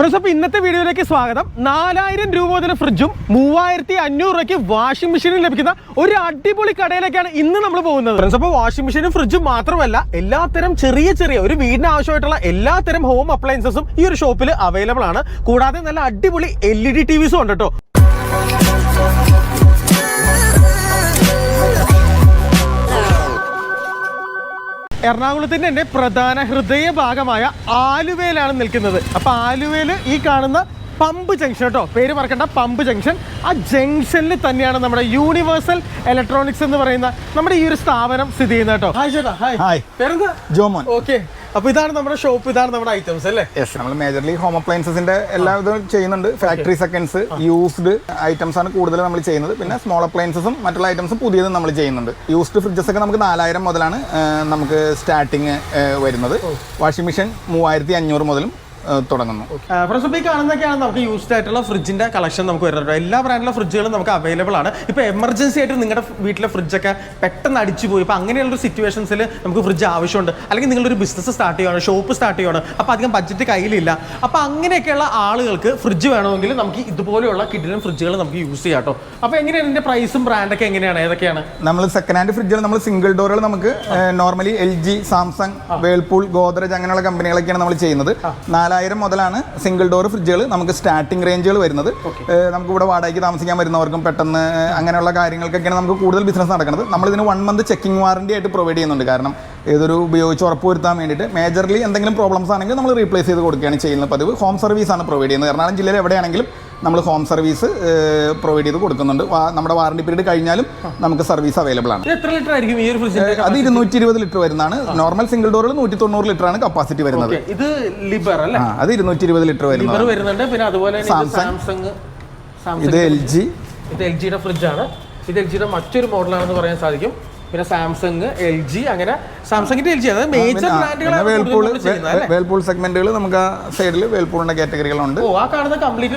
Friends അപ്പോൾ ഇന്നത്തെ വീഡിയോയിലേക്ക് സ്വാഗതം. നാലായിരം രൂപ മുതൽ ഫ്രിഡ്ജും മൂവായിരത്തി അഞ്ഞൂറ് രൂപയ്ക്ക് വാഷിംഗ് മെഷീനും ലഭിക്കുന്ന ഒരു അടിപൊളി കടയിലേക്കാണ് ഇന്ന് നമ്മൾ പോകുന്നത്. ഫ്രണ്ട്സ് അപ്പോൾ വാഷിംഗ് മെഷീനും ഫ്രിഡ്ജും മാത്രമല്ല എല്ലാത്തരം ചെറിയ ചെറിയ ഒരു വീടിന് ആവശ്യമായിട്ടുള്ള എല്ലാത്തരം ഹോം അപ്ലയൻസസും ഈ ഒരു ഷോപ്പിൽ അവൈലബിൾ ആണ്. കൂടാതെ നല്ല അടിപൊളി എൽ ഇ ഡി ടി വിസും ഉണ്ട് കേട്ടോ എറണാകുളത്തിന്റെ എന്റെ പ്രധാന ഹൃദയ ഭാഗമായ ആലുവയിലാണ് നിൽക്കുന്നത്. അപ്പോൾ ആലുവയിൽ ഈ കാണുന്ന പമ്പ് ജംഗ്ഷൻ കേട്ടോ പേര് മറക്കണ്ട പമ്പ് ജംഗ്ഷൻ. ആ ജംഗ്ഷനിൽ തന്നെയാണ് നമ്മുടെ യൂണിവേഴ്സൽ ഇലക്ട്രോണിക്സ് എന്ന് പറയുന്ന നമ്മുടെ ഈ ഒരു സ്ഥാപനം സ്ഥിതി ചെയ്യുന്നത് കേട്ടോ. ഹായ് ചേട്ടാ ഹായ്. ഹായ്. പേരെന്താ? ജോമോൻ. ഓക്കെ. അപ്പൊ ഇതാണ് നമ്മുടെ ഷോപ്പ് ഇതാണ് നമ്മുടെ ഐറ്റംസ് അല്ലേ? യെസ് നമ്മൾ മേജർലി ഹോം അപ്ലയൻസസിന്റെ എല്ലാ ഇതും ചെയ്യുന്നുണ്ട്. ഫാക്ടറി സെക്കൻഡ്സ് യൂസ്ഡ് ഐറ്റംസ് ആണ് കൂടുതൽ നമ്മൾ ചെയ്യുന്നത്. പിന്നെ സ്മോൾ അപ്ലയൻസസും മറ്റുള്ള ഐറ്റംസും പുതിയതും നമ്മൾ ചെയ്യുന്നുണ്ട്. യൂസ്ഡ് ഫ്രിഡ്ജസ് ഒക്കെ നമുക്ക് നാലായിരം മുതലാണ് നമുക്ക് സ്റ്റാർട്ടിങ് വരുന്നത്. വാഷിംഗ് മെഷീൻ മൂവായിരത്തി അഞ്ഞൂറ് മുതലും തുടങ്ങുന്നു. ഇപ്പോൾ ഈ കാണുന്നതൊക്കെയാണ് നമുക്ക് യൂസ്ഡ് ആയിട്ടുള്ള ഫ്രിഡ്ജിന്റെ കളക്ഷൻ നമുക്ക് വരുന്നുണ്ട് എല്ലാ ബ്രാൻഡിലെ ഫ്രിഡ്ജുകളും നമുക്ക് അവൈലബിൾ ആണ്. ഇപ്പോൾ എമർജൻസി ആയിട്ട് നിങ്ങളുടെ വീട്ടിലെ ഫ്രിഡ്ജൊക്കെ പെട്ടെന്ന് അടിച്ചു പോയി. ഇപ്പോൾ അങ്ങനെയുള്ള സിറ്റുവേഷൻസിൽ നമുക്ക് ഫ്രിഡ്ജ് ആവശ്യമുണ്ട്. അല്ലെങ്കിൽ നിങ്ങളൊരു ബിസിനസ് സ്റ്റാർട്ട് ചെയ്യുകയാണ് ഷോപ്പ് സ്റ്റാർട്ട് ചെയ്യുകയാണ് അപ്പോൾ അധികം ബഡ്ജറ്റ് കയ്യിലില്ല. അപ്പോൾ അങ്ങനെയൊക്കെയുള്ള ആളുകൾക്ക് ഫ്രിഡ്ജ് വേണമെങ്കിൽ നമുക്ക് ഇതുപോലെയുള്ള കിഡിലും ഫ്രിഡ്ജുകൾ നമുക്ക് യൂസ് ചെയ്യാം കേട്ടോ. അപ്പോൾ എങ്ങനെയാണ് ഇതിന്റെ പ്രൈസും ബ്രാൻഡൊക്കെ എങ്ങനെയാണ്? ഏതൊക്കെയാണ്? നമ്മൾ സെക്കൻഡ് ഹാൻഡ് ഫ്രിഡ്ജുകൾ നമ്മൾ സിംഗിൾ ഡോറുകൾ നമുക്ക് normally L G Samsung Whirlpool Godrej അങ്ങനെയുള്ള കമ്പനികളൊക്കെയാണ് നമ്മൾ ചെയ്യുന്നത്. നാലായിരം മുതലാണ് സിംഗിൾ ഡോർ ഫ്രിഡ്ജുകൾ നമുക്ക് സ്റ്റാർട്ടിംഗ് റേഞ്ചുകൾ വരുന്നത്. നമുക്ക് ഇവിടെ വാടകയ്ക്ക് താമസിക്കാൻ വരുന്നവർക്കും പെട്ടെന്ന് അങ്ങനെയുള്ള കാര്യങ്ങൾക്കൊക്കെയാണ് നമുക്ക് കൂടുതൽ ബിസിനസ് നടക്കുന്നത്. നമ്മൾ ഇതിന് വൺ മന്ത് ചെക്കിംഗ് വാറണ്ടി ആയിട്ട് പ്രൊവൈഡ് ചെയ്യുന്നുണ്ട്. കാരണം ഏതൊരു ഉപയോഗിച്ച് ഉറപ്പുവരുത്താൻ വേണ്ടിയിട്ട് മേജർലി എന്തെങ്കിലും പ്രോബ്ലംസ് ആണെങ്കിൽ നമ്മൾ റീപ്ലേസ് ചെയ്ത് കൊടുക്കുകയാണ് ചെയ്യുന്ന പതിവ്. ഹോം സർവീസ് ആണ് പ്രൊവൈഡ് ചെയ്യുന്നത്. എറണാകുളം ജില്ലയിൽ എവിടെയാണെങ്കിലും നമ്മൾ ഹോം സർവീസ് പ്രൊവൈഡ് ചെയ്ത് കൊടുക്കുന്നുണ്ട്. നമ്മുടെ വാറണ്ടി പീരീഡ് കഴിഞ്ഞാലും നമുക്ക് സർവീസ് അവൈലബിൾ ആണ്. എത്ര ലിറ്റർ ആയിരിക്കും ഈ ഒരു ഫ്രിഡ്ജ് അത് ഇരുന്നൂറ്റി ഇരുപത് ലിറ്റർ വരുന്നതാണ്. നോർമൽ സിംഗിൾ ഡോറിൽ നൂറ്റി തൊണ്ണൂറ് ലിറ്റർ ആണ് കപ്പാസിറ്റി വരുന്നത്. ഇത് ലിബർ അല്ലേ? അത് ഇരുന്നൂറ്റി ഇരുപത് ലിറ്റർ വരുന്നുണ്ട്. പിന്നെ അതുപോലെ തന്നെ സാംസങ്. ഇത് എൽ ജി ഇത് എൽ ജിയുടെ ആണ്. ഇത് എൽ ജിയുടെ മറ്റൊരു മോഡലാണെന്ന് പറയാൻ സാധിക്കും. പിന്നെ സാംസങ് എൽ ജി അങ്ങനെ സാംസങ്ങിന്റെ എൽ ജി അതായത് മേജർ ബ്രാൻഡുകളാണ് വേൾപൂൾ സെഗ്മെന്റുകൾ നമുക്ക് ആ സൈഡിൽ വേൾപൂളിന്റെ കാറ്റഗറികളുണ്ട് ഓ ആ കാണുന്ന കംപ്ലീറ്റ്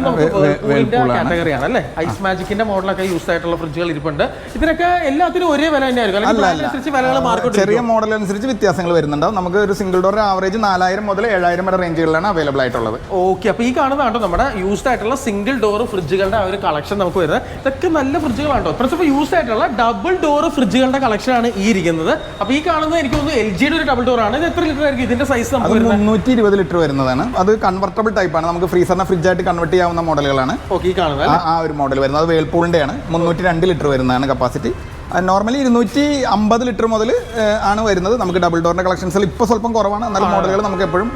കാറ്റഗറിയാണ് അല്ലേ? ഐസ് മാജിക്കിന്റെ മോഡലൊക്കെ യൂസ് ആയിട്ടുള്ള ഫ്രിഡ്ജുകൾ ഇരിപ്പുണ്ട്. ഇതിനൊക്കെ എല്ലാത്തിനും ഒരേ വില തന്നെയായിരിക്കും ചെറിയ മോഡൽ അനുസരിച്ച് വ്യത്യാസങ്ങൾ വരുന്നുണ്ടാവും. നമുക്ക് ഒരു സിംഗിൾ ഡോർ ആവറേജ് നാലായിരം മുതൽ ഏഴായിരം വരെ റേഞ്ചുകളിലാണ് അവൈലബിൾ ആയിട്ടുള്ളത്. ഓക്കെ അപ്പോൾ ഈ കാണുന്നതാണോ നമ്മുടെ യൂസ്ഡ് ആയിട്ടുള്ള സിംഗിൾ ഡോർ ഫ്രിഡ്ജുകളുടെ ആ ഒരു കളക്ഷൻ നമുക്ക് വരുന്നത്. ഇതൊക്കെ നല്ല ഫ്രിഡ്ജുകളാണോ ഇപ്പോൾ യൂസ്ഡ് ആയിട്ടുള്ള ഡബിൾ ഡോർ ഫ്രിഡ്ജുകളുടെ കളക്ഷനാണ് ഈ ഇരിക്കുന്നത്. അപ്പോൾ ഈ കാണുന്നത് എനിക്ക് തോന്നുന്നു എൽ ജിയുടെ ഒരു ഡബിൾ ഡോർ ആണ്. ഇത് എത്ര ലിറ്റർ ആയിരിക്കും ഇതിന്റെ സൈസ് നമുക്ക് അത് മുന്നൂറ്റി ഇരുപത് ലിറ്റർ വരുന്നതാണ്. അത് കൺവെർട്ടബിൾ ടൈപ്പാണ് നമുക്ക് ഫ്രീസറിനെ ഫ്രിഡ്ജായിട്ട് കൺവെർട്ട് ചെയ്യാവുന്ന മോഡലുകളാണ് ഓക്കെ ഈ കാണുന്നത് ആ ഒരു മോഡൽ വരുന്നത്. അത് വേൾപൂളിന്റെ ആണ് മുന്നൂറ്റി രണ്ട് ലിറ്റർ വരുന്നതാണ് കപ്പാസിറ്റി നോർമലി ഇരുന്നൂറ്റി അമ്പത് ലിറ്റർ മുതൽ ആണ് വരുന്നത്. നമുക്ക് ഡബിൾ ഡോറിന്റെ കളക്ഷൻസിൽ ഇപ്പോൾ സ്വല്പം കുറവാണ്. എന്നാലും മോഡലുകൾ നമുക്ക് എപ്പോഴും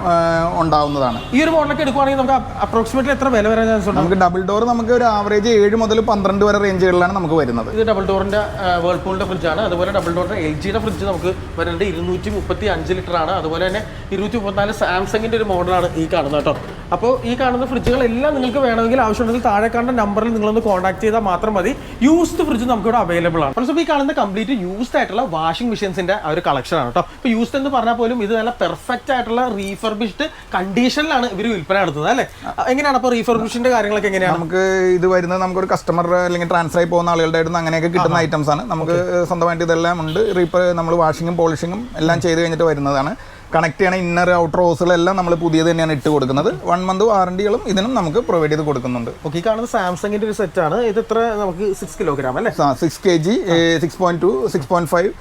ഉണ്ടാവുന്നതാണ്. ഈ ഒരു മോഡലൊക്കെ എടുക്കുവാണെങ്കിൽ നമുക്ക് അപ്രോക്സിമേറ്റ്ലി എത്ര വില വരാൻ ചാൻസ് ഉണ്ട്? നമുക്ക് ഡബിൾ ഡോർ നമുക്ക് ഒരു ആവറേജ് ഏഴ് മുതൽ പന്ത്രണ്ട് വരെ റേഞ്ചുകളിലാണ് നമുക്ക് വരുന്നത്. ഇത് ഡബിൾ ഡോറിന്റെ വേൾപൂളിന്റെ ആണ്. അതുപോലെ ഡബിൾ ഡോറിന്റെ എൽ ജിയുടെ ഫ്രിഡ്ജ് നമുക്ക് വരുന്നത് ഇരുന്നൂറ്റി മുപ്പത്തി അഞ്ച് ലിറ്റർ ആണ് അതുപോലെ തന്നെ ഇരുന്നൂറ്റി മുപ്പത്തിനാല് സാംസങ്ങിന്റെ ഒരു മോഡലാണ് ഈ കാണുന്നത് കേട്ടോ. അപ്പോൾ ഈ കാണുന്ന ഫ്രിഡ്ജുകളെല്ലാം നിങ്ങൾക്ക് വേണമെങ്കിൽ ആവശ്യമുണ്ടെങ്കിൽ താഴെ കാണുന്ന നമ്പറിൽ നിങ്ങളൊന്ന് കോൺടാക്ട് ചെയ്താൽ മാത്രം മതി. യൂസ്ഡ് ഫ്രിഡ്ജ് നമുക്ക് ഇവിടെ അവൈലബിൾ ആണ്. അപ്പോൾ ഈ കാണുന്ന കംപ്ലീറ്റ് യൂസ്ഡ് ആയിട്ടുള്ള വാഷിംഗ് മെഷീൻസിന്റെ ആ ഒരു കളക്ഷൻ ആണ് കേട്ടോ. അപ്പോൾ യൂസ്ഡ് എന്ന് പറഞ്ഞാൽ പോലും ഇത് നല്ല പെർഫെക്റ്റ് ആയിട്ടുള്ള റീഫർബിഷ്ഡ് കണ്ടീഷനിലാണ് ഇവർ വിൽപ്പന നടത്തുന്നത് അല്ലേ? എങ്ങനെയാണ് അപ്പോൾ റീഫർബിഷിന്റെ കാര്യങ്ങളൊക്കെ എങ്ങനെയാണ്? നമുക്ക് ഇത് വരുന്നത് നമുക്കൊരു കസ്റ്റമർ അല്ലെങ്കിൽ ട്രാൻസ്ഫർ ആയി പോകുന്ന ആളുകളുടെ അടുത്ത് അങ്ങനെയൊക്കെ കിട്ടുന്ന ഐറ്റംസ് ആണ്. നമുക്ക് സ്വന്തമായിട്ട് ഇതെല്ലാം ഉണ്ട്. റീപ്പർ നമ്മൾ വാഷിങ്ങും പോളിഷിങ്ങും എല്ലാം ചെയ്ത് കഴിഞ്ഞിട്ട് വരുന്നതാണ്. കണക്ട് ചെയ്യണ ഇന്നർ ഔട്ടർ ഹോസുകളെല്ലാം നമ്മൾ പുതിയത് തന്നെയാണ് ഇട്ട് കൊടുക്കുന്നത്. വൺ മന്ത് വാറണ്ടികളും ഇതിനും നമുക്ക് പ്രൊവൈഡ് ചെയ്ത് കൊടുക്കുന്നുണ്ട്. ഓക്കെ കാണുന്ന കാണുന്നത് സാംസങ്ങിന്റെ ഒരു സെറ്റ് ആണ്. ഇത് ഇത്ര നമുക്ക് സിക്സ് കിലോഗ്രാം അല്ലേ? Six K G six point two six point five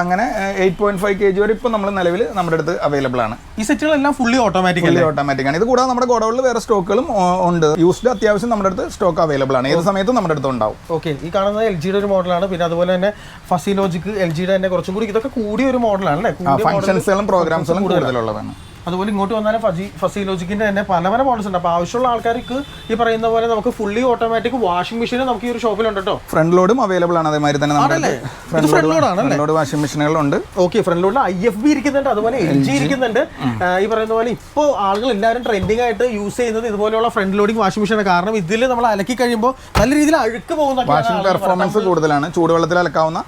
അങ്ങനെ eight point five K G വരെ ഇപ്പോൾ നമ്മൾ നിലവിൽ നമ്മുടെ അടുത്ത് അവൈലബിൾ ആണ്. ഈ സെറ്റുകളെല്ലാം ഫുള്ളി ഓട്ടോമാറ്റിക് ഫുള്ളി ഓട്ടോമാറ്റിക് ആണ്. ഇത് കൂടാതെ നമ്മുടെ ഗോഡൗണിൽ വേറെ സ്റ്റോക്കുകളും ഉണ്ട്. യൂസ്ഡ് അത്യാവശ്യം നമ്മുടെ അടുത്ത് സ്റ്റോക്ക് അവൈലബിൾ ആണ്. ഏത് സമയത്തും നമ്മുടെ അടുത്ത് ഉണ്ടാവും. ഓക്കെ ഈ കാണുന്നത് എൽ ജിയുടെ ഒരു മോഡലാണ്. പിന്നെ അതുപോലെ തന്നെ ഫസി ലോജിക് എൽ ജിയുടെ തന്നെ കുറച്ചും കൂടി ഇതൊക്കെ കൂടിയ ഒരു മോഡലാണ്. ഫംഗ്ഷൻസുകളും പ്രോഗ്രാംസുകളും കൂടുതലുള്ളതാണ്. അതുപോലെ ഇങ്ങോട്ട് വന്നാലും ഫസി ഫസി ലോജിക്കിന്റെ തന്നെ പല പല മോഡൽസ് ഉണ്ട്. അപ്പോൾ ആവശ്യമുള്ള ആൾക്കാർക്ക് ഈ പറയുന്ന പോലെ നമുക്ക് ഫുള്ളി ഓട്ടോമാറ്റിക് വാഷിംഗ് മെഷീൻ നമുക്ക് ഈ ഒരു ഷോപ്പിലുണ്ട് കേട്ടോ ഫ്രണ്ട് ലോഡും അവൈലബിൾ ആണ് അതേമാതിരി തന്നെ നമ്മുടെ ഫ്രണ്ട് ലോഡാണ് ലോഡ് വാഷിംഗ് മെഷീനുകളുണ്ട് ഓക്കെ ഫ്രണ്ട് ലോഡിൽ ഐ എഫ് ബി ഇരിക്കുന്നുണ്ട് അതുപോലെ എൽ ജി ഇരിക്കുന്നുണ്ട്. ഈ പറയുന്ന പോലെ ഇപ്പോൾ ആളുകൾ എല്ലാവരും ട്രെൻഡിങ് ആയിട്ട് യൂസ് ചെയ്യുന്നത് ഇതുപോലെയുള്ള ഫ്രണ്ട് ലോഡിംഗ് വാഷിംഗ് മെഷീനാണ് കാരണം ഇതിൽ നമ്മൾ അലക്കി കഴിയുമ്പോൾ നല്ല രീതിയിൽ അഴുക്ക് പോകുന്ന വാഷിംഗ് പെർഫോമൻസ് കൂടുതലാണ്. ചൂടുവെള്ളത്തിൽ അലക്കാവുന്ന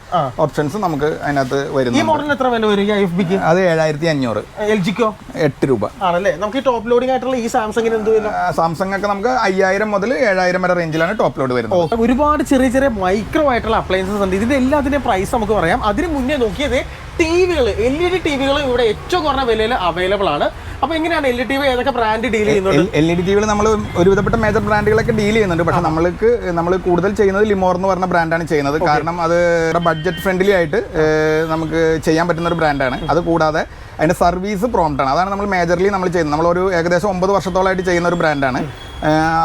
ഓപ്ഷൻസ് നമുക്ക് അതിനകത്ത് ഈ മോഡൽ മോഡലിന് എത്ര വില വരും ഈ ഐ എഫ് ബിക്ക് അത് ഏഴായിരത്തി അഞ്ഞൂറ്. എൽ ജിക്കോ എട്ട് രൂപ. ആണല്ലേ? നമുക്ക് ഈ ടോപ്പ് ലോഡിംഗ് ആയിട്ടുള്ള ഈ സാംസങ്ങിന് എന്ത് വില? സാംസങ് ഒക്കെ നമുക്ക് അയ്യായിരം മുതൽ ഏഴായിരം വരെ റേഞ്ചിലാണ് ടോപ്പ് ലോഡ് വരുന്നത്. ഒരുപാട് ചെറിയ ചെറിയ മൈക്രോ ആയിട്ടുള്ള അപ്ലയൻസസ് ഉണ്ട്. ഇതിന്റെ എല്ലാത്തിന്റെ പ്രൈസ് നമുക്ക് പറയാം. അതിന് മുന്നേ നോക്കിയത് ടി വികൾ എൽ ഇ ഡി ടി വികൾ ഇവിടെ ഏറ്റവും കുറഞ്ഞ വിലയിൽ അവൈലബിൾ ആണ്. അപ്പൊ എങ്ങനെയാണ് എൽ ഇ ടി വി ഏതൊക്കെ ബ്രാൻഡ് ഡീൽ ചെയ്യുന്നുണ്ട്? എൽ ഇ ഡി ടിവികൾ നമ്മൾ ഒരുവിധപ്പെട്ട മേജർ ബ്രാൻഡുകളൊക്കെ ഡീൽ ചെയ്യുന്നുണ്ട്. പക്ഷെ നമ്മൾക്ക് നമ്മൾ കൂടുതൽ ചെയ്യുന്നത് ലിമോർ എന്ന് പറഞ്ഞ ബ്രാൻഡാണ് ചെയ്യുന്നത്. കാരണം അത് ബഡ്ജറ്റ് ഫ്രണ്ട്ലി ആയിട്ട് നമുക്ക് ചെയ്യാൻ പറ്റുന്ന ഒരു ബ്രാൻഡാണ് അത് കൂടാതെ അതിന്റെ സർവീസ് പ്രോംപ്റ്റ് ആണ്. അതാണ് നമ്മൾ മേജർലി നമ്മൾ ചെയ്യുന്നത്. നമ്മളൊരു ഏകദേശം ഒമ്പത് വർഷത്തോളമായിട്ട് ചെയ്യുന്ന ഒരു ബ്രാൻഡാണ്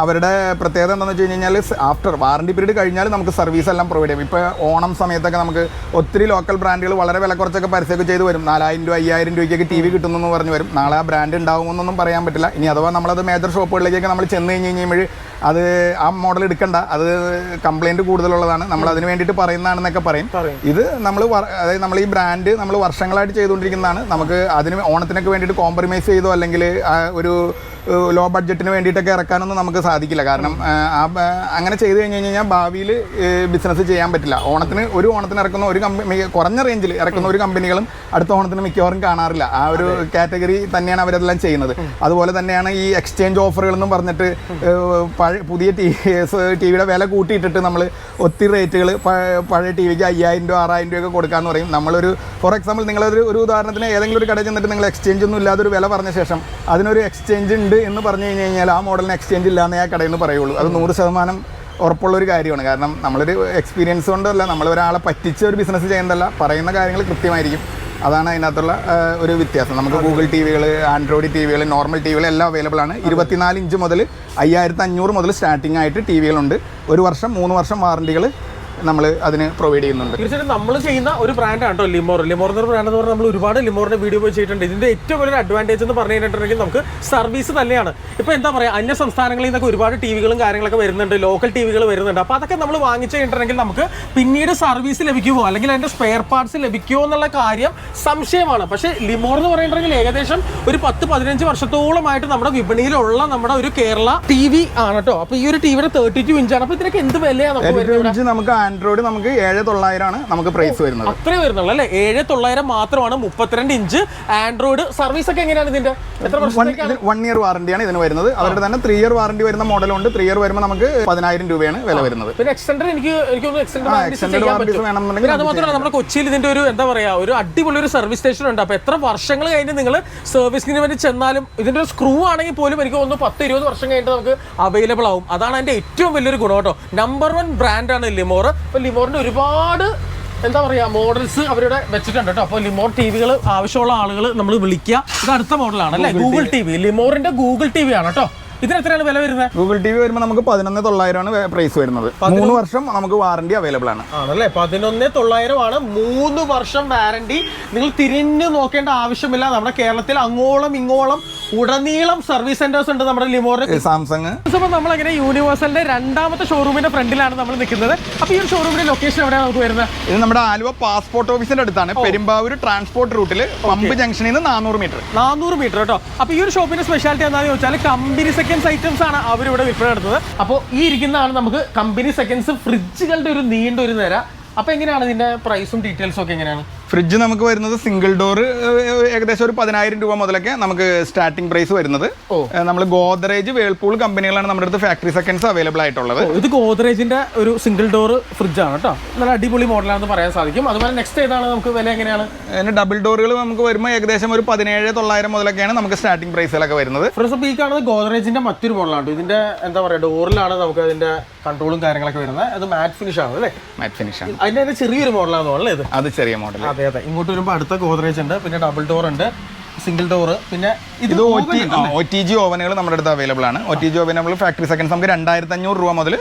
അവരുടെ പ്രത്യേകത എന്താണെന്ന് വെച്ച് കഴിഞ്ഞാൽ ആഫ്റ്റർ വാറണ്ടി പീരീഡ് കഴിഞ്ഞാൽ നമുക്ക് സർവീസ് എല്ലാം പ്രൊവൈഡ് ചെയ്യും. ഇപ്പോൾ ഓണം സമയത്തൊക്കെ നമുക്ക് ഒത്തിരി ലോക്കൽ ബ്രാൻഡുകൾ വളരെ വില കുറച്ചൊക്കെ പരസ്യമൊക്കെ ചെയ്ത് വരും. നാലായിരം രൂപ അയ്യായിരം രൂപയ്ക്കൊക്കെ ടി വി കിട്ടുന്നു പറഞ്ഞു വരും. നാളെ ആ ബ്രാൻഡ് ഉണ്ടാകുമെന്നൊന്നും പറയാൻ പറ്റില്ല. ഇനി അഥവാ നമ്മളത് മേജർ ഷോപ്പുകളിലേക്കൊക്കെ നമ്മൾ ചെന്ന് കഴിഞ്ഞ് കഴിയുമ്പോൾ അത് ആ മോഡൽ എടുക്കണ്ട. അത് കംപ്ലൈന്റ് കൂടുതലുള്ളതാണ്. നമ്മൾ അതിന് വേണ്ടിയിട്ട് പറയുന്നതാണെന്നൊക്കെ പറയും. പറയും. ഇത് നമ്മൾ അതായത് നമ്മൾ ഈ ബ്രാൻഡ് നമ്മൾ വർഷങ്ങളായിട്ട് ചെയ്തുകൊണ്ടിരിക്കുന്നതാണ്. നമുക്ക് അതിന് ഓണത്തിനൊക്കെ വേണ്ടിയിട്ട് കോംപ്രമൈസ് ചെയ്തോ അല്ലെങ്കിൽ ആ ഒരു ലോ ബഡ്ജറ്റിന് വേണ്ടിയിട്ടൊക്കെ ഇറക്കാനൊന്നും നമുക്ക് സാധിക്കില്ല. കാരണം ആ, അങ്ങനെ ചെയ്ത് കഴിഞ്ഞ് കഴിഞ്ഞാൽ ഭാവിയിൽ ബിസിനസ് ചെയ്യാൻ പറ്റില്ല. ഓണത്തിന് ഒരു ഓണത്തിന് ഇറക്കുന്ന ഒരു കമ്പനി കുറഞ്ഞ റേഞ്ചിൽ ഇറക്കുന്ന ഒരു കമ്പനികളും അടുത്ത ഓണത്തിന് മിക്കവാറും കാണാറില്ല. ആ ഒരു കാറ്റഗറി തന്നെയാണ് അവരെല്ലാം ചെയ്യുന്നത്. അതുപോലെ തന്നെയാണ് ഈ എക്സ്ചേഞ്ച് ഓഫറുകൾ എന്നും പറഞ്ഞിട്ട് പുതിയ ടി ടി വിയുടെ വില കൂട്ടിയിട്ടിട്ട് നമ്മൾ ഒത്തിരി റേറ്റുകൾ പഴയ ടി വിക്ക് അയ്യായിരം രൂപ ആറായിരം രൂപയൊക്കെ കൊടുക്കാമെന്ന് പറയും. നമ്മളൊരു ഫോർ എക്സാമ്പിൾ നിങ്ങളൊരു ഒരു ഉദാഹരണത്തിന് ഏതെങ്കിലും ഒരു കടയിൽ ചെന്നിട്ട് നിങ്ങൾ എക്സ്ചേഞ്ച് ഒന്നും ഇല്ലാതെ ഒരു വില പറഞ്ഞ ശേഷം അതിനൊരു എക്സ്ചേഞ്ച് ഉണ്ട് എന്ന് പറഞ്ഞു കഴിഞ്ഞ് കഴിഞ്ഞാൽ ആ മോഡലിന് എക്സ്ചേഞ്ച് ഇല്ലാന്നേ ആ കടയിൽ നിന്ന് പറയുള്ളൂ. അത് നൂറ് ശതമാനം ഉറപ്പുള്ള ഒരു കാര്യമാണ്. കാരണം നമ്മളൊരു എക്സ്പീരിയൻസ് കൊണ്ടല്ല നമ്മൾ ഒരാളെ പറ്റിച്ച ഒരു ബിസിനസ് ചെയ്യുന്നതല്ല പറയുന്ന കാര്യങ്ങൾ കൃത്യമായിരിക്കും. അതാണ് അതിനകത്തുള്ള ഒരു വ്യത്യാസം. നമുക്ക് ഗൂഗിൾ ടി വികൾ ആൻഡ്രോയിഡ് ടി വികൾ നോർമൽ ടി വികൾ എല്ലാം അവൈലബിൾ ആണ്. ഇരുപത്തിനാല് ഇഞ്ച് മുതൽ അയ്യായിരത്തി അഞ്ഞൂറ് മുതൽ സ്റ്റാർട്ടിംഗ് ആയിട്ട് ടി വികളുണ്ട് ഒരു വർഷം മൂന്ന് വർഷം വാറണ്ടികൾ നമ്മൾ അതിന് പ്രൊവൈഡ് ചെയ്യുന്നുണ്ട്. തീർച്ചയായിട്ടും നമ്മൾ ചെയ്യുന്ന ഒരു ബ്രാൻഡ് കേട്ടോ ലിമോർ ലിമോർ എന്നൊരു ബ്രാൻഡ് എന്ന് പറഞ്ഞാൽ നമ്മൾ ഒരുപാട് ലിമോറിന്റെ വീഡിയോ പോയി ചെയ്തിട്ടുണ്ട്. ഇതിന്റെ ഏറ്റവും വലിയ അഡ്വാന്റേജ് എന്ന് പറഞ്ഞു കഴിഞ്ഞിട്ടുണ്ടെങ്കിൽ നമുക്ക് സർവീസ് തന്നെയാണ്. ഇപ്പൊ എന്താ പറയാ അന്യ സംസ്ഥാനങ്ങളിൽ നിന്നൊക്കെ ഒരുപാട് ടിവികളും കാര്യങ്ങളൊക്കെ വരുന്നുണ്ട് ലോക്കൽ ടി വികൾ വരുന്നുണ്ട്. അപ്പോൾ അതൊക്കെ നമ്മൾ വാങ്ങിച്ചു കഴിഞ്ഞിട്ടുണ്ടെങ്കിൽ നമുക്ക് പിന്നീട് സർവീസ് ലഭിക്കുമോ അല്ലെങ്കിൽ അതിന്റെ സ്പെയർ പാർട്സ് ലഭിക്കുമോ എന്നുള്ള കാര്യം സംശയമാണ്. പക്ഷേ ലിമോർ എന്ന് പറയുന്നുണ്ടെങ്കിൽ ഏകദേശം ഒരു പത്ത് പതിനഞ്ച് വർഷത്തോളമായിട്ട് നമ്മുടെ വിപണിയിലുള്ള നമ്മുടെ ഒരു കേരള ടി വി ആണ് കേട്ടോ അപ്പോൾ ഈ ഒരു ടിവിയുടെ തേർട്ടി ടു ഇഞ്ചാണ് അപ്പോൾ ഇതിനൊക്കെ എന്ത് വിലയാണ് നമുക്ക് നമുക്ക് ആൻഡ്രോയിഡ് നമുക്ക് ഏഴ് തൊള്ളായിരമാണ് നമുക്ക് പ്രൈസ് വരുന്നത്. അത്രേ വരുന്നുള്ളൂ അല്ലേ? ഏഴ് തൊള്ളായിരം മാത്രമാണ് മുപ്പത്തിരണ്ട് ഇഞ്ച് ആൻഡ്രോയിഡ് സർവീസ് ഒക്കെ എങ്ങനെയാണ് ഇതിന്റെ? എത്ര വൺ ഇയർ വാറണ്ടിയാണ് ഇതിന് വരുന്നത്. അവരുടെ തന്നെ ത്രീ ഇയർ വാറണ്ടി വരുന്ന മോഡലുണ്ട് ത്രീ ഇയർ വരുമ്പോൾ നമുക്ക് പതിനായിരം രൂപയാണ് വില വരുന്നത്. പിന്നെ എക്സ്റ്റൻഡർ എനിക്ക് അത് മാത്രമല്ല നമ്മുടെ കൊച്ചിയിൽ ഇതിന്റെ ഒരു എന്താ പറയാ ഒരു അടിപൊളി ഒരു സർവീസ് സ്റ്റേഷൻ ഉണ്ട്. അപ്പൊ എത്ര വർഷങ്ങൾ കഴിഞ്ഞ് നിങ്ങൾ സർവീസിന് വേണ്ടി ചെന്നാലും ഇതിന്റെ ഒരു സ്ക്രൂ ആണെങ്കിൽ പോലും എനിക്ക് തോന്നുന്നു പത്ത് ഇരുപത് വർഷം കഴിഞ്ഞിട്ട് നമുക്ക് അവൈലബിൾ ആവും. അതാണ് അതിന്റെ ഏറ്റവും വലിയൊരു ഗുണം കേട്ടോ. നമ്പർ വൺ ബ്രാൻഡാണ് ലിമോർ അപ്പൊ ലിമോറിന്റെ ഒരുപാട് എന്താ പറയാ മോഡൽസ് അവരുടെ വെച്ചിട്ടുണ്ട് കേട്ടോ അപ്പോൾ ലിമോർ ടി വികൾ ആവശ്യമുള്ള ആളുകൾ നമ്മൾ വിളിക്കുക. ഇത് അടുത്ത മോഡലാണ് അല്ലേ? ഗൂഗിൾ ടി വി ലിമോറിന്റെ ഗൂഗിൾ ടി വി ആണ് കേട്ടോ ഇതിന് എത്രയാണ് വില വരുന്നത്? ഗൂഗിൾ ടി വി വരുമ്പോൾ നമുക്ക് പതിനൊന്ന് തൊള്ളായിരമാണ് പ്രൈസ് വരുന്നത്. മൂന്ന് വർഷം നമുക്ക് വാറണ്ടി അവൈലബിൾ ആണ്. ആണല്ലേ? പതിനൊന്ന് തൊള്ളായിരം ആണ്. മൂന്ന് വർഷം വാറണ്ടി നിങ്ങൾ തിരിഞ്ഞു നോക്കേണ്ട ആവശ്യമില്ല. നമ്മുടെ കേരളത്തിൽ അങ്ങോളം ഇങ്ങോളം ഉടനീളം സർവീസ് സെന്റേഴ്സ് ഉണ്ട് നമ്മുടെ ലിമോറിന്. സാംസങ് നമ്മൾ അങ്ങനെ യൂണിവേഴ്സലിന്റെ രണ്ടാമത്തെ ഷോറൂമിന്റെ ഫ്രണ്ടിലാണ് നമ്മൾ നിൽക്കുന്നത്. അപ്പൊ ഈ ഒരു ഷോറൂമിന്റെ ലൊക്കേഷൻ എവിടെയാണ് നമുക്ക് വരുന്നത്? ഇത് നമ്മുടെ ആലുവ പാസ്പോർട്ട് ഓഫീസിന്റെ അടുത്താണ്. പെരുമ്പാവൂർ ട്രാൻസ്പോർട്ട് റൂട്ടിൽ പമ്പ് ജംഗ്ഷനിൽ നിന്ന് നാനൂറ് മീറ്റർ നാനൂറ് മീറ്റർ കേട്ടോ. അപ്പൊ ഈ ഒരു ഷോപ്പിന്റെ സ്പെഷ്യാലിറ്റി എന്താണെന്ന് ചോദിച്ചാൽ കമ്പനി സെക്കൻഡ്സ് ഐറ്റംസ് ആണ് അവരിവിടെ വിൽപ്പന നടത്തുന്നത്. അപ്പോൾ ഈ ഇരിക്കുന്നതാണ് നമുക്ക് കമ്പനി സെക്കൻഡ്സ് ഫ്രിഡ്ജുകളുടെ ഒരു നീണ്ട ഒരു നിര. അപ്പോൾ എങ്ങനെയാണ് ഇതിന്റെ പ്രൈസും ഡീറ്റെയിൽസും ഒക്കെ എങ്ങനെയാണ്? ഫ്രിഡ്ജ് നമുക്ക് വരുന്നത് സിംഗിൾ ഡോർ ഏകദേശം ഒരു പതിനായിരം രൂപ മുതലൊക്കെ നമുക്ക് സ്റ്റാർട്ടിംഗ് പ്രൈസ് വരുന്നത്. നമ്മൾ ഗോദ്രേജ് വേൾപൂൾ കമ്പനികളാണ് നമ്മുടെ അടുത്ത് ഫാക്ടറി സെക്കൻഡ്സ് അവൈലബിൾ ആയിട്ടുള്ളത്. ഇത് ഗോദ്രേജിന്റെ ഒരു സിംഗിൾ ഡോർ ഫ്രിഡ്ജ് ആണ് കേട്ടോ നല്ല അടിപൊളി മോഡലാണെന്ന് പറയാൻ സാധിക്കും. അതുപോലെ നെക്സ്റ്റ് ഏതാണ്? നമുക്ക് വില എങ്ങനെയാണ്? അതിന് ഡബിൾ ഡോറുകൾ നമുക്ക് വരുമ്പോൾ ഏകദേശം ഒരു പതിനേഴ് തൊള്ളായിരം മുതലൊക്കെയാണ് നമുക്ക് സ്റ്റാർട്ടിംഗ് പ്രൈസിലൊക്കെ വരുന്നത്. ഫ്രണ്ട്സ് അപ്പോൾ ഈ കാണുന്നത് ഗോദ്രേജിന്റെ മറ്റൊരു മോഡലാണ് ഇതിന്റെ എന്താ പറയുക ഡോറിലാണ് നമുക്ക് അതിന്റെ കൺട്രോളും കാര്യങ്ങളൊക്കെ വരുന്നത്. അത് മാറ്റ് ഫിനിഷ് ആണ് അല്ലേ? മാറ്റ് ഫിനിഷ് ആണ്. അതിന്റെ ചെറിയൊരു മോഡലാണെന്ന് തോന്നുന്നു ഇത്? അത് ചെറിയ മോഡൽ അതെ അതെ. ഇങ്ങോട്ട് വരുമ്പോൾ അടുത്ത ഗോദ്രേജ് ഉണ്ട് പിന്നെ ഡബിൾ ഡോർ ഉണ്ട്. സിംഗിൾ ഡോർ പിന്നെ ഇത്. ഒ ടി ജി ഓവനുകൾ നമ്മുടെ അടുത്ത് അവൈലബിൾ ആണ്. ഒ ടി ജി ഓവനബിൾ ഫാക്ടറി സെക്കൻഡ് നമുക്ക് രണ്ടായിരത്തി അഞ്ഞൂറ് രൂപ മുതൽ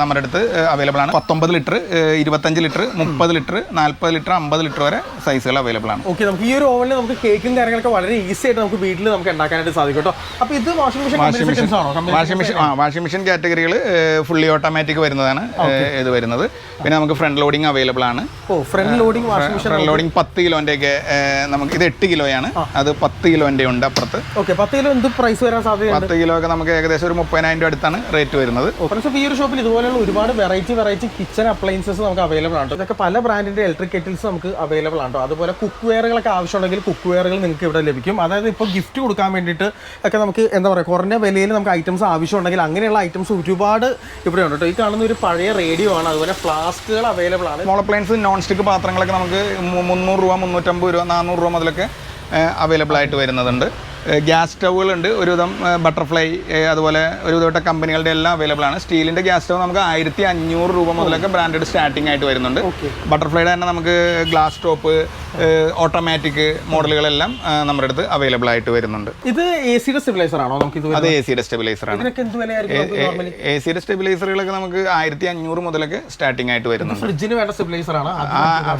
നമ്മുടെ അടുത്ത് അവൈലബിൾ ആണ്. പത്തൊമ്പത് ലിറ്റർ ഇരുപത്തഞ്ച് ലിറ്റർ മുപ്പത് ലിറ്റർ നാൽപ്പത് ലിറ്റർ അമ്പത് ലിറ്റർ വരെ സൈസുകൾ അവൈലബിൾ ആണ്. ഓക്കെ നമുക്ക് ഈ ഒരു ഓവനിൽ നമുക്ക് കേക്കും കാര്യങ്ങളൊക്കെ വളരെ ഈസി ആയിട്ട് നമുക്ക് വീട്ടിൽ നമുക്ക് ഉണ്ടാക്കാനായിട്ട് സാധിക്കും കേട്ടോ. അപ്പോൾ ഇത് വാഷിംഗ് മെഷീൻ വാഷിംഗ് മെഷീൻ ആണോ വാഷിംഗ് മെഷീൻ ആ വാഷിംഗ് മെഷീൻ കാറ്റഗറികൾ ഫുള്ളി ഓട്ടോമാറ്റിക് വരുന്നതാണ് ഇത് വരുന്നത്. പിന്നെ നമുക്ക് ഫ്രണ്ട് ലോഡിംഗ് അവൈലബിൾ ആണ്. ഓ front loading washing machine front loading പത്ത് കിലോന്റെ ഒക്കെ നമുക്ക് ഇത് എട്ട് കിലോയാണ്. അത് പത്ത് കിലോന്റെ ഉണ്ട് അപ്പുറത്ത്. ഓക്കെ പത്ത് കിലോ എന്ത് പ്രൈസ് വരാൻ സാധ്യത പത്ത് കിലോ ഒക്കെ നമുക്ക് ഏകദേശം ഒരു മുപ്പതിനായിരം രൂപ അടുത്താണ് റേറ്റ് വരുന്നത്. ഫ്രണ്ട്സ് ഈ ഒരു ഷോപ്പിൽ ഇതുപോലെയുള്ള ഒരുപാട് വെറൈറ്റി വെറൈറ്റി കിച്ചൺ അപ്ലയൻസസ് നമുക്ക് അവൈലബിൾ ആണ് ഇതൊക്കെ പല ബ്രാൻഡിന്റെ ഇലക്ട്രിക് കെറ്റിൽസ് നമുക്ക് അവൈലബിൾ ആണ് അതുപോലെ കുക്ക് വെയറുകളൊക്കെ ആവശ്യമുണ്ടെങ്കിൽ കുക്ക് വെയറുകൾ നിങ്ങൾക്ക് ഇവിടെ ലഭിക്കും. അതായത് ഇപ്പോൾ ഗിഫ്റ്റ് കൊടുക്കാൻ വേണ്ടിയിട്ട് ഒക്കെ നമുക്ക് എന്താ പറയുക കുറഞ്ഞ വിലയിൽ നമുക്ക് ഐറ്റംസ് ആവശ്യമുണ്ടെങ്കിൽ അങ്ങനെയുള്ള ഐറ്റംസ് ഒരുപാട് ഇവിടെ ഉണ്ട് കേട്ടോ ഈ കാണുന്ന ഒരു പഴയ റേഡിയോ ആണ്. അതുപോലെ ഫ്ലാസ്കുകൾ അവൈലബിൾ ആണ്. സ്മോൾ അപ്ലയൻസ് നോൺ സ്റ്റിക്ക് പാത്രങ്ങളൊക്കെ നമുക്ക് മുന്നൂറ് രൂപ മുന്നൂറ്റമ്പത് രൂപ നാനൂറ് രൂപ മുതലൊക്കെ അവൈലബിൾ ആയിട്ട് വരുന്നതുണ്ട്. ഗ്യാസ് സ്റ്റൗകളുണ്ട് ഒരുവിധം ബട്ടർഫ്ലൈ അതുപോലെ ഒരുവിധപ്പെട്ട കമ്പനികളുടെ എല്ലാം അവൈലബിൾ ആണ്. സ്റ്റീലിന്റെ ഗ്യാസ് സ്റ്റൗ നമുക്ക് ആയിരത്തി അഞ്ഞൂറ് രൂപ മുതലൊക്കെ ബ്രാൻഡഡ് സ്റ്റാർട്ടിംഗ് ആയിട്ട് വരുന്നുണ്ട്. ബട്ടർഫ്ലൈയുടെ തന്നെ നമുക്ക് ഗ്ലാസ് ടോപ്പ് ഓട്ടോമാറ്റിക് മോഡലുകളെല്ലാം നമ്മുടെ അടുത്ത് അവൈലബിൾ ആയിട്ട് വരുന്നുണ്ട്. ഇത് എ സിയുടെ സ്റ്റെബിലൈസർ ആണോ നമുക്ക് ഇത് അത് എ സിയുടെ സ്റ്റെബിലൈസർ ആണ്. എ സിയുടെ സ്റ്റെബിലൈസറുകളൊക്കെ നമുക്ക് ആയിരത്തി അഞ്ഞൂറ് മുതലൊക്കെ സ്റ്റാർട്ടിംഗ് ആയിട്ട് വരുന്നുണ്ട്. ഫ്രിഡ്ജിന് വേണ്ട സ്റ്റെബിലൈസർ ആണ്.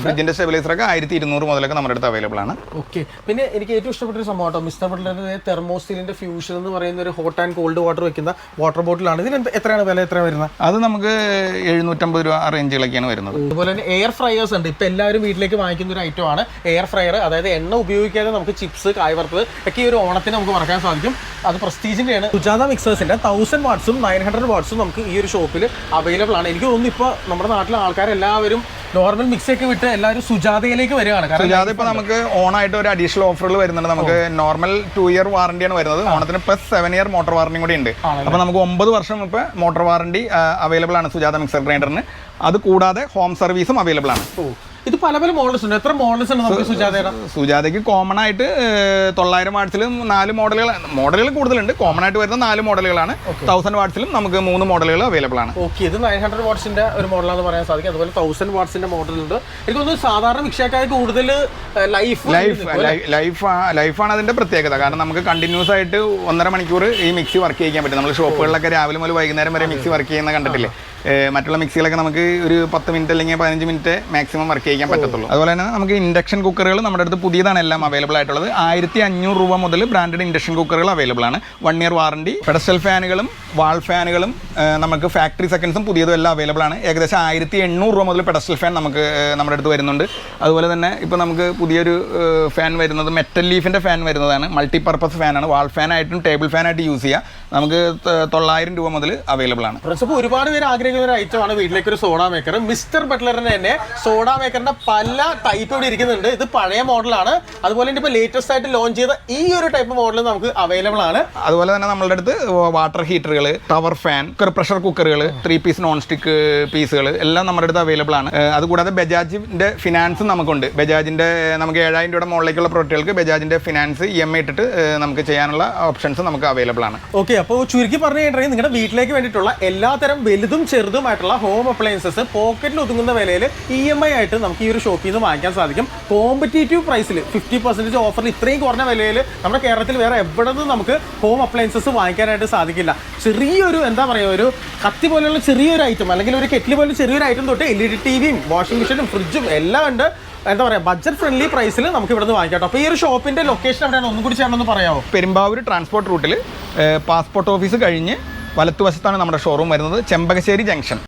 ഫ്രിഡ്ജിന്റെ സ്റ്റെബിലൈസർ ഒക്കെ ആയിരത്തി ഇരുന്നൂറ് മുതലൊക്കെ നമ്മുടെ അടുത്ത് അവൈലബിൾ ആണ്. ഓക്കെ പിന്നെ എനിക്ക് ഏറ്റവും ഇഷ്ടപ്പെട്ട ഒരു സംഭവം കേട്ടോ. മിസ്റ്റർ ബട്ട്ലറിന്റെ തെർമോസ്റ്റീലിന്റെ ഫ്യൂഷൻ എന്ന് പറയുന്ന ഒരു ഹോട്ട് ആൻഡ് കോൾഡ് വാട്ടർ വെക്കുന്ന വാട്ടർ ബോട്ടിലാണ് ഇതിന് എത്രയാണ് വില? എത്ര വരുന്നത്? അത് നമുക്ക് എഴുന്നൂറ്റമ്പത് രൂപ റേഞ്ചുകളൊക്കെയാണ് വരുന്നത്. അതുപോലെ തന്നെ എയർ ഫ്രയേഴ്സ് ഉണ്ട്. ഇപ്പൊ എല്ലാവരും വീട്ടിലേക്ക് വാങ്ങിക്കുന്ന ഒരു ഐറ്റം ആണ്. എയർ ഫ്രയർ അതായത് എണ്ണ ഉപയോഗിക്കാതെ നമുക്ക് ചിപ്സ് കായ് വറുത്തത് ഒക്കെ ഈ ഒരു ഓണത്തിന് നമുക്ക് മറക്കാൻ സാധിക്കും. അത് പ്രസ്റ്റീജിന്റെയാണ് സുജാത മിക്സേഴ്സിന്റെ തൗസൻഡ് വാട്ട്സും നയൻ ഹൺഡ്രഡ് വാട്ട്സും നമുക്ക് ഈ ഒരു ഷോപ്പിൽ അവൈലബിൾ ആണ്. എനിക്ക് തോന്നുന്നു ഇപ്പോൾ നമ്മുടെ നാട്ടിലെ ആൾക്കാരെല്ലാവരും നോർമൽ മിക്സ് ഒക്കെ വിട്ട് എല്ലാവരും സുജാതയിലേക്ക് വരികയാണ്. സുജാത ഇപ്പൊ നമുക്ക് ഓണായിട്ട് ഒരു അഡീഷണൽ ഓഫറുകൾ വരുന്നുണ്ട്. നമുക്ക് നോർമൽ ടു ഇയർ വാറണ്ടിയാണ് വരുന്നത്. ഓണത്തിന് plus seven year motor warranty കൂടി ഉണ്ട്. അപ്പോൾ നമുക്ക് ഒമ്പത് വർഷം ഇപ്പൊ മോട്ടോർ വാറണ്ടി അവൈലബിൾ ആണ് സുജാത മിക്സർ ഗ്രൈൻഡറിന്. അത് കൂടാതെ ഹോം സർവീസും അവൈലബിൾ ആണ്. ഇത് പല പല മോഡൽസ് ഉണ്ട്. എത്ര മോഡൽസ് ഉണ്ട് നമുക്ക് സുജാതയുടെ സുജാതയ്ക്ക് കോമൺ ആയിട്ട് തൊള്ളായിരം വാട്സിലും നാല് മോഡലുകൾ മോഡലുകൾ കൂടുതലുണ്ട്. കോമൺ ആയിട്ട് വരുന്ന നാല് മോഡലുകളാണ് തൗസൻഡ് വാട്സിലും നമുക്ക് മൂന്ന് മോഡലുകൾ അവൈലബിൾ ആണ്. ഓക്കെ ഇത് നയൻ ഹൺഡ്രഡ് വാട്സിന്റെ ഒരു മോഡലാണെന്ന് പറയാൻ സാധിക്കും. അതുപോലെ തൗസൻഡ് വാട്സിന്റെ മോഡലുണ്ട് എനിക്ക് തോന്നുന്നു സാധാരണ മിക്സിയേക്കാൾ കൂടുതൽ ലൈഫ് ലൈഫ് ലൈഫ് ലൈഫാണ് അതിന്റെ പ്രത്യേകത. കാരണം നമുക്ക് കണ്ടിന്യൂസ് ആയിട്ട് ഒന്നര മണിക്കൂർ ഈ മിക്സി വർക്ക് ചെയ്യാൻ പറ്റും. നമ്മൾ ഷോപ്പുകളിലൊക്കെ രാവിലെ മുതൽ വൈകുന്നേരം വരെ മിക്സി വർക്ക് ചെയ്യുന്ന കണ്ടിട്ടില്ലേ? മറ്റുള്ള മിക്സികളൊക്കെ നമുക്ക് ഒരു പത്ത് മിനിറ്റ് അല്ലെങ്കിൽ പതിനഞ്ച് മിനിറ്റ് മാക്സിമം വർക്ക് ചെയ്യാൻ പറ്റത്തുള്ളൂ. അതുപോലെ തന്നെ നമുക്ക് ഇൻഡക്ഷൻ കുക്കറുകൾ നമ്മുടെ അടുത്ത് പുതിയതാണ് എല്ലാം അവൈലബിൾ ആയിട്ടുള്ളത്. ആയിരത്തി അഞ്ഞൂറ് രൂപ മുതൽ ബ്രാൻഡഡ് ഇൻഡക്ഷൻ കുക്കറുകൾ അവൈലബിൾ ആണ്. വൺ ഇയർ വാറണ്ടി പെഡസ്റ്റൽ ഫാനുകളും വാൾ ഫാനുകളും നമുക്ക് ഫാക്ടറി സെക്കൻഡ്സും പുതിയതും എല്ലാം അവൈലബിൾ ആണ്. ഏകദേശം ആയിരത്തി എണ്ണൂറ് രൂപ മുതൽ പെഡസ്റ്റൽ ഫാൻ നമുക്ക് നമ്മുടെ അടുത്ത് വരുന്നുണ്ട്. അതുപോലെ തന്നെ ഇപ്പോൾ നമുക്ക് പുതിയൊരു ഫാൻ വരുന്നത് മെറ്റൽ ലീഫിന്റെ ഫാൻ വരുന്നതാണ്. മൾട്ടി പർപ്പസ് ഫാനാണ് വാൾ ഫാനായിട്ടും ടേബിൾ ഫാനായിട്ട് യൂസ് ചെയ്യാം. നമുക്ക് തൊള്ളായിരം രൂപ മുതൽ അവൈലബിൾ ആണ്. ഒരുപാട് പേര് ആഗ്രഹിക്കുന്ന ഒരു ഐറ്റം ആണ് വീട്ടിലേക്ക് ഒരു സോഡ മേക്കർ മിസ്റ്റർ ബട്ട്ലറിന് തന്നെ സോഡ മേക്കറിന്റെ പല ടൈപ്പ് ഇവിടെ ഇരിക്കുന്നുണ്ട്. ഇത് പഴയ മോഡലാണ്. അതുപോലെ തന്നെ ഇപ്പോൾ ലേറ്റസ്റ്റ് ആയിട്ട് ലോഞ്ച് ചെയ്ത ഈ ഒരു ടൈപ്പ് മോഡൽ നമുക്ക് അവൈലബിൾ ആണ്. അതുപോലെ തന്നെ നമ്മുടെ അടുത്ത് വാട്ടർ ഹീറ്ററുകൾ ടവർ ഫാൻ പ്രഷർ കുക്കറുകൾ ത്രീ പീസ് നോൺ സ്റ്റിക്ക് പീസുകൾ എല്ലാം നമ്മുടെ അടുത്ത് അവൈലബിൾ ആണ്. അതുകൂടാതെ ബജാജിന്റെ ഫിനാൻസും നമുക്കുണ്ട്. ബജാജിന്റെ നമുക്ക് ഏഴായിരം രൂപയുടെ മുകളിലേക്കുള്ള പ്രോഡക്റ്റുകൾക്ക് ബജാജിന്റെ ഫിനാൻസ് ഇ എം ഐ ഇട്ടിട്ട് നമുക്ക് ചെയ്യാനുള്ള ഓപ്ഷൻസ് നമുക്ക് അവൈലബിൾ ആണ്. ഓക്കെ അപ്പോൾ ചുരുക്കി പറഞ്ഞു കഴിഞ്ഞിട്ടുണ്ടെങ്കിൽ നിങ്ങളുടെ വീട്ടിലേക്ക് വേണ്ടിയിട്ടുള്ള എല്ലാത്തരം വലുതും ചെറുതുമായിട്ടുള്ള ഹോം അപ്ലയൻസസ് പോക്കറ്റിൽ ഒതുങ്ങുന്ന വിലയിൽ ഇ എം ഐ ആയിട്ട് നമുക്ക് ഈ ഒരു ഷോപ്പിൽ നിന്ന് വാങ്ങിക്കാൻ സാധിക്കും. കോമ്പറ്റേറ്റീവ് പ്രൈസിൽ ഫിഫ്റ്റി പെർസെന്റേജ് ഓഫറിൽ ഇത്രയും കുറഞ്ഞ വിലയിൽ നമ്മുടെ കേരളത്തിൽ വേറെ എവിടെ നിന്നും നമുക്ക് ഹോം അപ്ലയൻസസ് വാങ്ങിക്കാനായിട്ട് സാധിക്കില്ല. ചെറിയൊരു എന്താ പറയുക ഒരു കത്തി പോലെയുള്ള ചെറിയൊരു ഐറ്റം അല്ലെങ്കിൽ ഒരു കെറ്റിൽ പോലെ ചെറിയൊരു ഐറ്റം തൊട്ട് എൽ ഇ ഡി ടി വിയും വാഷിംഗ് മെഷീനും ഫ്രിഡ്ജും എല്ലാം ഉണ്ട്. എന്താ പറയുക ബഡ്ജറ്റ് ഫ്രണ്ട്ലി പ്രൈസിൽ നമുക്ക് ഇവിടെ നിന്ന് വാങ്ങിക്കാം അപ്പോൾ ഈ ഒരു ഷോപ്പിന്റെ ലൊക്കേഷൻ എവിടെയാണ്? ഒന്നും കൂടി ചേർന്നൊന്ന് പറയാമോ പെരുമ്പാവൂർ ട്രാൻസ്പോർട്ട് റൂട്ടിൽ പാസ്പോർട്ട് ഓഫീസ് കഴിഞ്ഞ് വലത്തുവശത്താണ് നമ്മുടെ ഷോറൂം വരുന്നത്. ചെമ്പകശ്ശേരി ജംഗ്ഷൻ